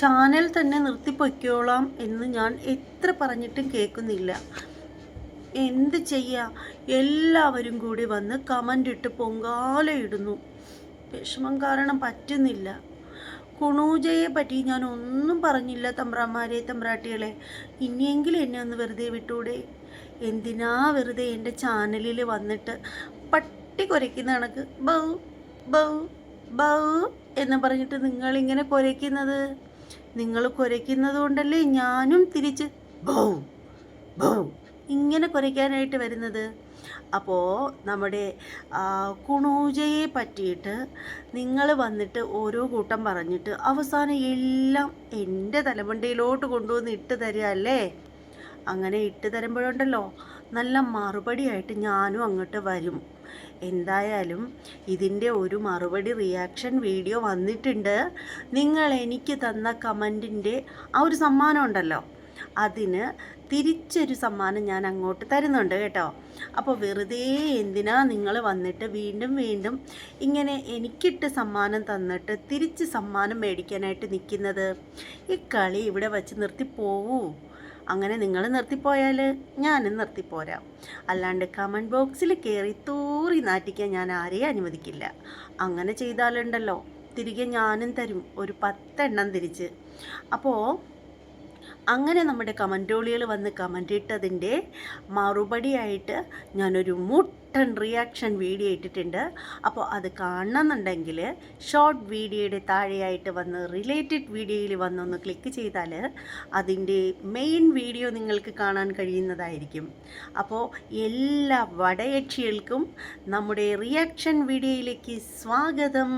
Channel തന്നെ നിർത്തിപ്പൊയ്ക്കോളാം എന്ന് ഞാൻ എത്ര പറഞ്ഞിട്ടും കേൾക്കുന്നില്ല. എന്ത് ചെയ്യുക എല്ലാവരും കൂടി വന്ന് കമന്റ് ഇട്ട് പൊങ്കാല ഇടുന്നു. വിഷമം കാരണം പറ്റുന്നില്ല. കുണൂജയെ പറ്റി ഞാൻ ഒന്നും പറഞ്ഞില്ല തമ്പ്രാമാരെ തമ്പ്രാട്ടികളെ. ഇനിയെങ്കിലും എന്നെ ഒന്ന് വെറുതെ വിട്ടൂടെ? എന്തിനാ വെറുതെ എന്റെ ചാനലിൽ വന്നിട്ട് പട്ടി കുരയ്ക്കുന്ന കണക്ക്? ബൗ ബൗ ബൗ എന്ന് പറഞ്ഞിട്ട് നിങ്ങളിങ്ങനെ കുരയ്ക്കുന്നത്? നിങ്ങൾ കുരയ്ക്കുന്നത് കൊണ്ടല്ലേ ഞാനും തിരിച്ച് ബൗ ബൗ ഇങ്ങനെ കുരയ്ക്കാനായിട്ട് വരുന്നത്? അപ്പോൾ നമ്മുടെ കുണൂജയെ പറ്റിയിട്ട് നിങ്ങൾ വന്നിട്ട് ഓരോ കൂട്ടം പറഞ്ഞിട്ട് അവസാനം എല്ലാം എന്റെ തലമുണ്ടയിലോട്ട് കൊണ്ടുവന്ന് ഇട്ട് തരിക അല്ലേ? അങ്ങനെ ഇട്ട് തരുമ്പോഴുണ്ടല്ലോ. നല്ല മറുപടിയായിട്ട് ഞാനും അങ്ങോട്ട് വരും. എന്തായാലും ഇതിന്റെ ഒരു മറുപടി റിയാക്ഷൻ വീഡിയോ വന്നിട്ടുണ്ട്. നിങ്ങൾ എനിക്ക് തന്ന കമന്റിന്റെ ആ ഒരു സമ്മാനം ഉണ്ടല്ലോ. അതിന് തിരിച്ചൊരു സമ്മാനം ഞാൻ അങ്ങോട്ട് തരുന്നുണ്ട് കേട്ടോ. അപ്പോൾ വെറുതെ എന്തിനാ നിങ്ങൾ വന്നിട്ട് വീണ്ടും വീണ്ടും ഇങ്ങനെ എനിക്കിട്ട് സമ്മാനം തന്നിട്ട് തിരിച്ച് സമ്മാനം മേടിക്കാനായിട്ട് നിൽക്കുന്നത്? ഈ കളി ഇവിടെ വച്ച് നിർത്തിപ്പോവൂ അങ്ങനെ നിങ്ങൾ നിർത്തിപ്പോയാൽ ഞാനും നിർത്തിപ്പോരാം. അല്ലാണ്ട് കമന്റ് ബോക്സിൽ കയറി തൂറി നാട്ടിക്കാൻ ഞാൻ ആരെയും അനുവദിക്കില്ല. അങ്ങനെ ചെയ്താലുണ്ടല്ലോ. തിരികെ ഞാനും തരും. ഒരു പത്തെണ്ണം തിരിച്ച്. അപ്പോൾ അങ്ങനെ നമ്മുടെ കമന്റോളികൾ വന്ന് കമന്റ് ഇട്ടതിന്റെ മറുപടിയായിട്ട് ഞാനൊരു മുട്ടൻ റിയാക്ഷൻ വീഡിയോ ഇട്ടിട്ടുണ്ട്. അപ്പോൾ അത് കാണണമെന്നുണ്ടെങ്കിൽ ഷോർട്ട് വീഡിയോയുടെ താഴെയായിട്ട് വന്ന് റിലേറ്റഡ് വീഡിയോയിൽ വന്നൊന്ന് ക്ലിക്ക് ചെയ്താൽ അതിന്റെ മെയിൻ വീഡിയോ നിങ്ങൾക്ക് കാണാൻ കഴിയുന്നതായിരിക്കും. അപ്പോൾ എല്ലാ വടയക്ഷികൾക്കും നമ്മുടെ റിയാക്ഷൻ വീഡിയോയിലേക്ക് സ്വാഗതം.